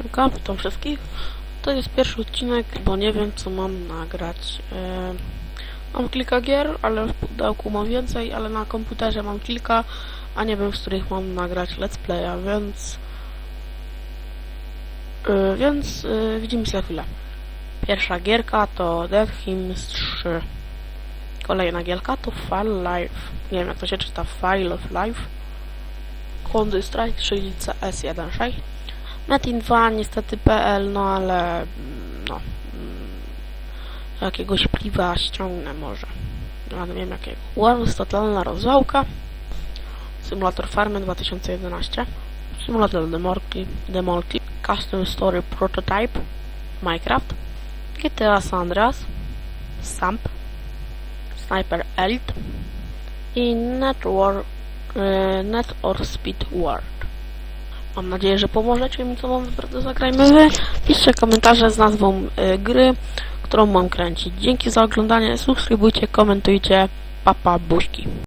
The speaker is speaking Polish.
Siemka, witam wszystkich. To jest pierwszy odcinek, bo nie wiem co mam nagrać. E, mam kilka gier, ale w pudełku mam więcej, ale na komputerze mam kilka, a nie wiem z których mam nagrać let's playa, więc... E, więc e, widzimy się za chwilę. Pierwsza gierka to Death Hymns 3. Kolejna gierka to File Life. Nie wiem jak to się czyta, File of Life. Counter Strike, czyli CS16. Metin 2 niestety PL, no ale no mm, jakiegoś pliwa ściągnę może. Ja nie wiem jakiego. Worms totalna rozwałka. Symulator Farmy 2011. Symulator Demolki, Demolki. Custom Story Prototype. Minecraft. GTA San Andreas. Samp. Sniper Elite. I Net, War, e, Net or Speed World. Mam nadzieję, że pomożecie mi, co mam do zagrajmy wy. Piszcie komentarze z nazwą y, gry, którą mam kręcić. Dzięki za oglądanie, subskrybujcie, komentujcie. Papa, buźki.